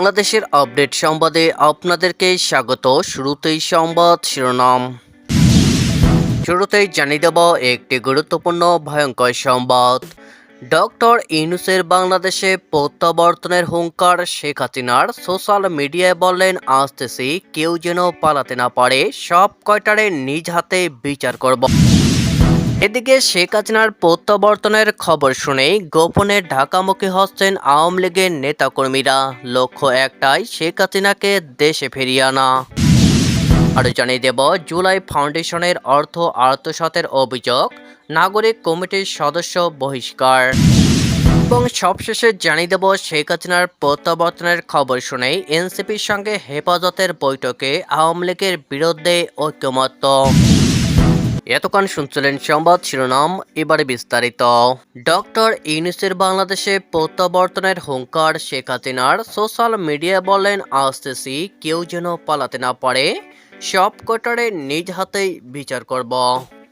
বাংলাদেশের আপডেট সংবাদে আপনাদেরকে স্বাগত। শুরুতেই সংবাদ শিরোনাম। শুরুতেই জানিয়ে দেব একটি গুরুত্বপূর্ণ ভয়ঙ্কর সংবাদ। ডক্টর ইউনুসের বাংলাদেশে প্রত্যাবর্তনের হুঙ্কার, শেখ হাসিনার সোশ্যাল মিডিয়ায় বললেন, আসতেছি, কেউ যেন পালাতে না পারে, সব কয়টারে নিজ হাতে বিচার করব। এদিকে শেখ হাসিনার প্রত্যাবর্তনের খবর শুনেই গোপনে ঢাকামুখী হচ্ছেন আওয়ামী লীগের নেতাকর্মীরা। লক্ষ্য একটাই, শেখ হাসিনাকে দেশে ফিরিয়ে আনা। আরও জানিয়ে দেব, জুলাই ফাউন্ডেশনের অর্থ আত্মসাতের অভিযোগ, নাগরিক কমিটির সদস্য বহিষ্কার। এবং সবশেষে জানিয়ে দেব, শেখ হাসিনার প্রত্যাবর্তনের খবর শুনেই এনসিপির সঙ্গে হেফাজতের বৈঠকে আওয়ামী লীগের বিরুদ্ধে ঐক্যমত্য। এতক্ষণ শুনছিলেন সংবাদ শিরোনাম, এবারে বিস্তারিত। ডক্টর ইউনিসের বাংলাদেশে প্রত্যাবর্তনের হুঙ্কার, শেখ হাসিনার সোশ্যাল মিডিয়ায় বলেন, আসতেছি, কেউ যেন পালাতে না পারে, সব কটারে নিজ হাতেই বিচার করব।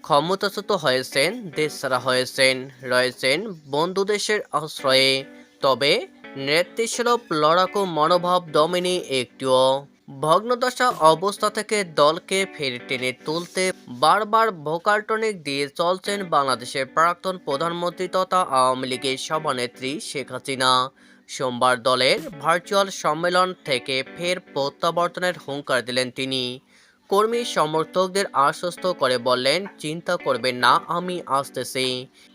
ক্ষমতাচ্যুত হয়েছেন, দেশ ছাড়া হয়েছেন, রয়েছেন বন্ধু দেশের আশ্রয়ে। তবে নেতৃস্বরূপ লড়াকু মনোভাব দমেনি একটিও। ভগ্নদশা অবস্থা থেকে দলকে ফের টেনে তুলতে বারবার ভোকাল টনিক দিয়ে চলছেন বাংলাদেশের প্রাক্তন প্রধানমন্ত্রী তথা আওয়ামী লীগের সভানেত্রী শেখ হাসিনা। সোমবার দলের ভার্চুয়াল সম্মেলন থেকে ফের প্রত্যাবর্তনের হুঙ্কার দিলেন তিনি। কর্মী সমর্থকদের আশ্বস্ত করে বললেন, চিন্তা করবেন না, আমি আসতেছি।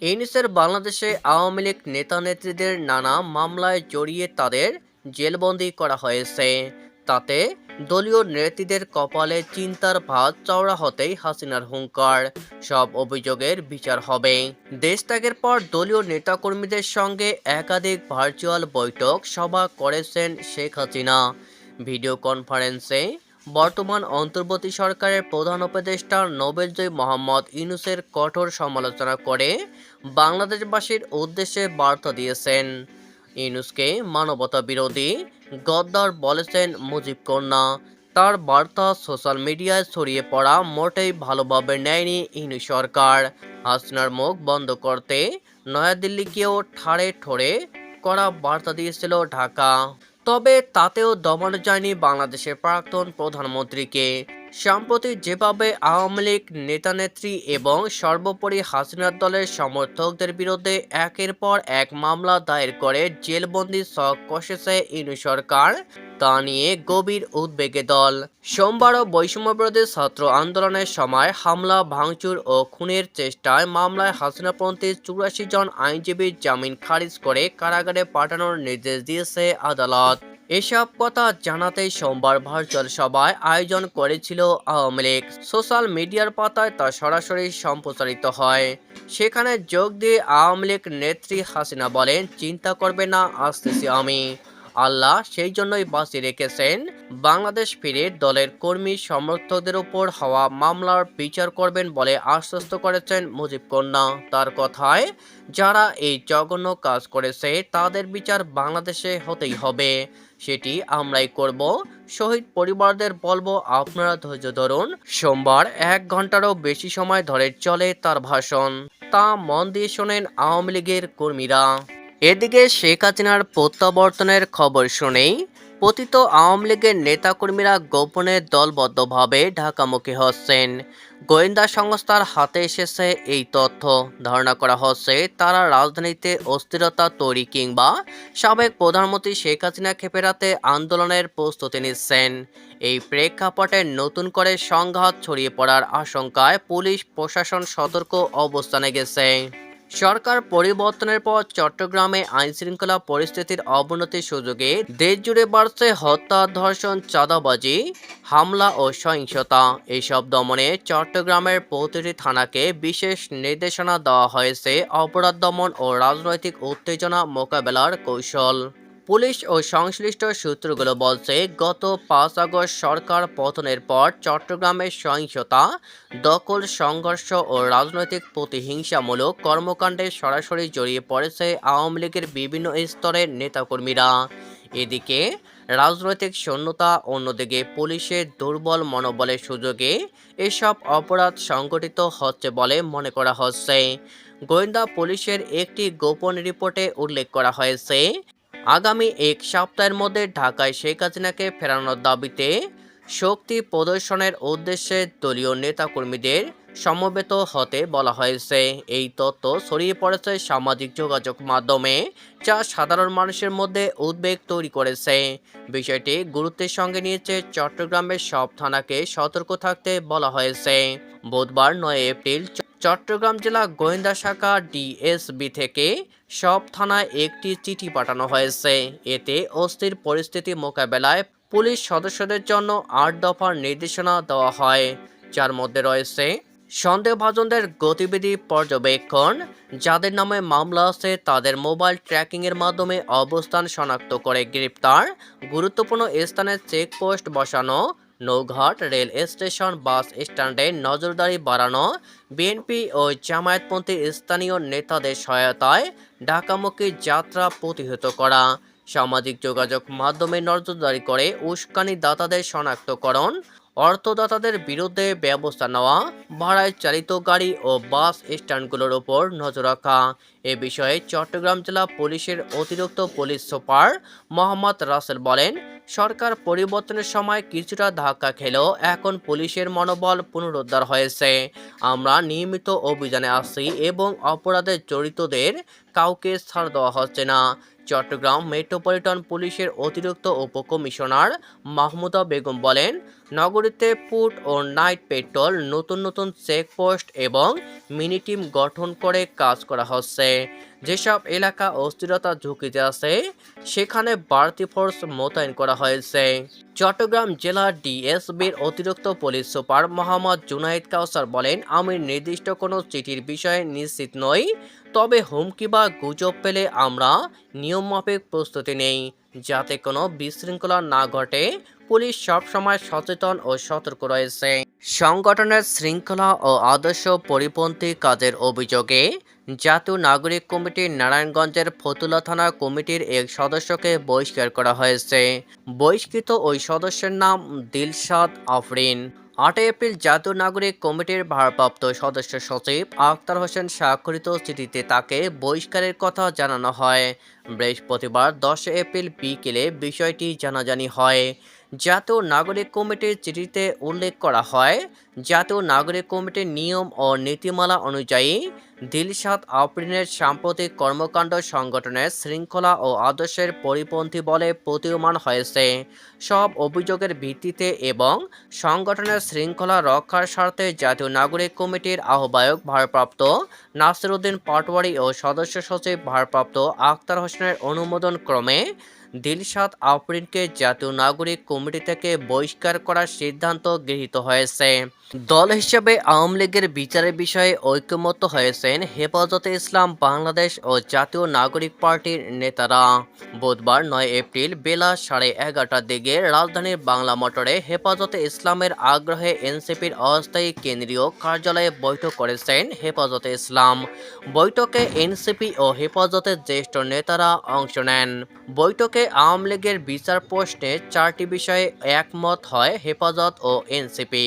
ইউনিসের বাংলাদেশে আওয়ামী লীগ নেতা নেত্রীদের নানা মামলায় জড়িয়ে তাদের জেলবন্দি করা হয়েছে। তাতে দলীয় নেত্রীদের কপালে চিন্তার ভাত চওড়া হতেই হাসিনার হুঙ্কার। সব অভিযোগের বিচার হবে। দেশ ত্যাগের পর দলীয় নেতাকর্মীদের সঙ্গে একাধিক ভার্চুয়াল বৈঠক সভা করেছেন শেখ হাসিনা। ভিডিও কনফারেন্সে বর্তমান অন্তর্বর্তী সরকারের প্রধান উপদেষ্টা নোবেলজয়ী মোহাম্মদ ইউনুসের কঠোর সমালোচনা করে বাংলাদেশবাসীর উদ্দেশ্যে বার্তা দিয়েছেন। ইউনুসকে মানবতা বিরোধী গদ্দার বলেছেন, মুজিব কন্যা, তার বার্তা সোশ্যাল মিডিয়ায় ছড়িয়ে পড়া মোটেই ভালোভাবে নেয়নি ইনু সরকার। হাসনার মুখ বন্ধ করতে নয়াদিল্লিকেও ঠাড়ে ঠোড়ে করা বার্তা দিয়েছিল ঢাকা। তবে তাতেও দমানো যায়নি বাংলাদেশের প্রাক্তন প্রধানমন্ত্রীকে। সম্প্রতি যেভাবে আওয়ামী লীগ নেতানেত্রী এবং সর্বোপরি হাসিনার দলের সমর্থকদের বিরুদ্ধে একের পর এক মামলা দায়ের করে জেলবন্দি শখ কষেছে ইনু সরকার। তা নিয়ে গভীর উদ্বেগে দল। সোমবারও বৈষম্যবিরোধী ছাত্র আন্দোলনের সময় হামলা, ভাঙচুর ও খুনের চেষ্টায় মামলায় হাসিনাপন্থী চুরাশি জন আইনজীবীর জামিন খারিজ করে কারাগারে পাঠানোর নির্দেশ দিয়েছে আদালত। এসব কথা জানাতেই সোমবার ভার্চুয়াল সভায় আয়োজন করেছিল আওয়ামী লীগ। সোশ্যাল মিডিয়ার পাতায় তা সরাসরি সম্প্রচারিত হয়। সেখানে যোগ দিয়ে আওয়ামী লীগ নেত্রী হাসিনা বলেন, চিন্তা করবে না, আসতেছি আমি। আল্লাহ সেই জন্যই বাঁচিয়ে রেখেছেন, বাংলাদেশ ফিরে দলের কর্মী সমর্থকদের উপর হওয়া মামলার বিচার করবেন বলে আশ্বস্ত করেছেন মুজিব কন্যা। তার কথায়, যারা এই জঘন্য কাজ করেছে, তাদের বিচার বাংলাদেশে হতেই হবে। সেটি আমরাই করব। শহীদ পরিবারদের বলব, আপনারা ধৈর্য ধরুন। সোমবার এক ঘন্টারও বেশি সময় ধরে চলে তার ভাষণ। তা মন দিয়ে শোনেন আওয়ামী লীগের কর্মীরা। এদিকে শেখ হাসিনার প্রত্যাবর্তনের খবর শুনেই পতিত আওয়ামী লীগের নেতাকর্মীরা গোপনে দলবদ্ধভাবে ঢাকামুখী হচ্ছেন। গোয়েন্দা সংস্থার হাতে এসেছে এই তথ্য। ধারণা করা হচ্ছে, তারা রাজধানীতে অস্থিরতা তৈরি কিংবা সাবেক প্রধানমন্ত্রী শেখ হাসিনাকে ফেরাতে আন্দোলনের প্রস্তুতি নিচ্ছেন। এই প্রেক্ষাপটে নতুন করে সংঘাত ছড়িয়ে পড়ার আশঙ্কায় পুলিশ, প্রশাসন সতর্ক অবস্থানে গেছে। সরকার পরিবর্তনের পর চট্টগ্রামে আইনশৃঙ্খলা পরিস্থিতির অবনতির সুযোগে দেশ জুড়ে বাড়ছে হত্যা, ধর্ষণ, চাঁদাবাজি, হামলা ও সহিংসতা। এসব দমনে চট্টগ্রামের প্রতিটি থানাকে বিশেষ নির্দেশনা দেওয়া হয়েছে অপরাধ দমন ও রাজনৈতিক উত্তেজনা মোকাবেলার কৌশল। পুলিশ ও সংশ্লিষ্ট সূত্রগুলো বলছে, গত পাঁচ আগস্ট সরকার পতনের পর চট্টগ্রামের সহিংসতা, দখল, সংঘর্ষ ও রাজনৈতিক প্রতিহিংসামূলক কর্মকাণ্ডে সরাসরি জড়িয়ে পড়েছে আওয়ামী লীগের বিভিন্ন স্তরের নেতাকর্মীরা। এদিকে, রাজনৈতিক শূন্যতা, অন্যদিকে পুলিশের দুর্বল মনোবলের সুযোগে এসব অপরাধ সংগঠিত হচ্ছে বলে মনে করা হচ্ছে। গোয়েন্দা পুলিশের একটি গোপন রিপোর্টে উল্লেখ করা হয়েছে আগামী এক সপ্তাহের মধ্যে ঢাকায় শেখ হাসিনাকে ফেরানোর দাবিতে শক্তি প্রদর্শনের উদ্দেশ্যে দলীয় নেতাকর্মীদের সমবেত হতে বলা হয়েছে। এই তথ্য ছড়িয়ে পড়েছে সামাজিক যোগাযোগ মাধ্যমে, যা সাধারণ মানুষের মধ্যে উদ্বেগ তৈরি করেছে। বিষয়টি গুরুত্বের সঙ্গে নিয়েছে চট্টগ্রামের সব থানাকে সতর্ক থাকতে বলা হয়েছে। বুধবার নয় এপ্রিল চট্টগ্রাম জেলা গোয়েন্দা শাখা ডিএসবি থেকে সব থানায় একটি চিঠি পাঠানো হয়েছে। এতে অস্থির পরিস্থিতি মোকাবেলায় পুলিশ সদস্যদের জন্য আট দফার নির্দেশনা দেওয়া হয়। যার মধ্যে রয়েছে, সন্দেহভাজনদের গতিবিধি পর্যবেক্ষণ, যাদের নামে মামলা আছে তাদের মোবাইল ট্র্যাকিংয়ের মাধ্যমে অবস্থান শনাক্ত করে গ্রেপ্তার, গুরুত্বপূর্ণ স্থানে চেকপোস্ট বসানো নৌঘাট, রেল স্টেশন, বাস স্ট্যান্ডে নজরদারি বাড়ানো, বিএনপি ও জামায়াতপন্থী স্থানীয় নেতাদের সহায়তায় ঢাকামুখী যাত্রা প্রতিহত করা। সামাজিক যোগাযোগ মাধ্যমে নজরদারি করে উস্কানি দাতাদের শনাক্তকরণ, অর্থদাতাদের বিরুদ্ধে ব্যবস্থা নেওয়া, ভাড়ায় চালিত গাড়ি ও বাস স্ট্যান্ডগুলোর ওপর নজর রাখা। এ বিষয়ে চট্টগ্রাম জেলা পুলিশের অতিরিক্ত পুলিশ সুপার মোহাম্মদ রাসেল বলেন সরকার পরিবর্তনের সময় কিছুটা ধাক্কা খেলেও এখন পুলিশের মনোবল পুনরুদ্ধার হয়েছে। আমরা নিয়মিত অভিযানে আসি এবং অপরাধে জড়িতদের কাউকে ছাড় দেওয়া হচ্ছে না। চট্টগ্রাম মেট্রোপলিটন পুলিশের অতিরিক্ত উপকমিশনার মাহমুদা বেগম বলেন নগরীতে ফুট ও নাইট পেট্রোল, নতুন নতুন চেকপোস্ট এবং মিনি টিম গঠন করে কাজ করা হচ্ছে। যেসব এলাকা অস্থিরতা ঝুঁকিতে আছে, সেখানে বাড়তি ফোর্স মোতায়েন করা হয়েছে। চট্টগ্রাম জেলা ডিএসবির অতিরিক্ত পুলিশ সুপার মোহাম্মদ জুনাইদ কাউসার বলেন, আমি নির্দিষ্ট কোনো চিঠির বিষয়ে নিশ্চিত নই, তবে হুমকি বা গুজব পেলে আমরা নিয়মমাফিক প্রস্তুতি নেই, যাতে কোনো বিশৃঙ্খলা না ঘটে পুলিশ সবসময় সচেতন ও সতর্ক রয়েছে। সংগঠনের শৃঙ্খলা ও আদর্শ পরিপন্থী কাজের অভিযোগে জাতীয় নাগরিক কমিটির নারায়ণগঞ্জের ফতুল্লা থানা কমিটির এক সদস্যকে বহিষ্কার করা হয়েছে। বহিষ্কৃত ওই সদস্যের নাম দিলশাদ আফরিন। আটই এপ্রিল জাতীয় নাগরিক কমিটির ভারপ্রাপ্ত সদস্য সচিব আখতার হোসেন স্বাক্ষরিত চিঠিতে তাকে বহিষ্কারের কথা জানানো হয়। বৃহস্পতিবার দশ এপ্রিল বিকেলে বিষয়টি জানাজানি হয়। জাতীয় নাগরিক কমিটির চিঠিতে উল্লেখ করা হয়, জাতীয় নাগরিক কমিটির নিয়ম ও নীতিমালা অনুযায়ী দিলশাদ আফরিনের সাম্প্রতিক কর্মকাণ্ড সংগঠনের শৃঙ্খলা ও আদর্শের পরিপন্থী বলে প্রতীয়মান হয়েছে। সব অভিযোগের ভিত্তিতে এবং সংগঠনের শৃঙ্খলা রক্ষার স্বার্থে জাতীয় নাগরিক কমিটির আহ্বায়ক ভারপ্রাপ্ত নাসিরউদ্দিন পাটওয়ারি ও সদস্য সচিব ভারপ্রাপ্ত আখতার হোসেনের অনুমোদন ক্রমে দিলশাদ আফরিনকে জাতীয় নাগরিক কমিটি থেকে বহিষ্কার করার সিদ্ধান্ত গৃহীত হয়েছে। দল হিসেবে আওয়ামী লীগের বিচারের বিষয়ে ঐক্যমত্য হয়েছেন হেফাজতে ইসলাম, বাংলাদেশ ও জাতীয় নাগরিক পার্টির নেতারা। বুধবার নয় এপ্রিল বেলা সাড়ে এগারোটার দিকে রাজধানীর বাংলা মোটরে হেফাজতে ইসলামের আগ্রহে এনসিপির অস্থায়ী কেন্দ্রীয় কার্যালয়ে বৈঠক করেছেন হেফাজতে ইসলাম। বৈঠকে এনসিপি ও হেফাজতের জ্যেষ্ঠ নেতারা অংশ নেন। বৈঠকে আওয়ামী লীগের বিচার প্রশ্নে চারটি বিষয়ে একমত হয় হেফাজত ও এনসিপি।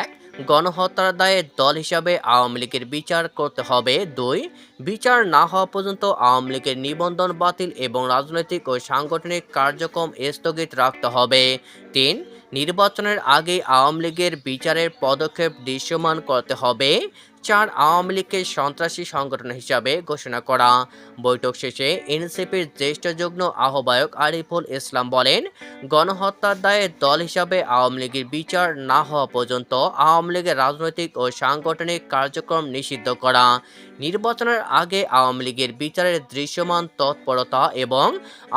এক, গণহত্যার দায়ে দল হিসাবে আওয়ামী লীগের বিচার করতে হবে। দুই, বিচার না হওয়া পর্যন্ত আওয়ামী লীগের নিবন্ধন বাতিল এবং রাজনৈতিক ও সাংগঠনিক কার্যক্রম স্থগিত রাখতে হবে। তিন, নির্বাচনের আগে আওয়ামী লীগের বিচারের পদক্ষেপ দৃশ্যমান করতে হবে। চার আওয়ামী লীগকে সন্ত্রাসী সংগঠন হিসাবে ঘোষণা করা। বৈঠক শেষে এনসিপির জ্যেষ্ঠ যুগ্ম আহ্বায়ক আরিফুল ইসলাম বলেন, গণহত্যার দায়ে দল হিসাবে আওয়ামী লীগের বিচার না হওয়া পর্যন্ত আওয়ামী লীগের রাজনৈতিক ও সাংগঠনিক কার্যক্রম নিষিদ্ধ করা, নির্বাচনের আগে আওয়ামী লীগের বিচারের দৃশ্যমান তৎপরতা এবং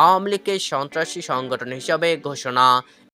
আওয়ামী লীগকে সন্ত্রাসী সংগঠন হিসাবে ঘোষণা।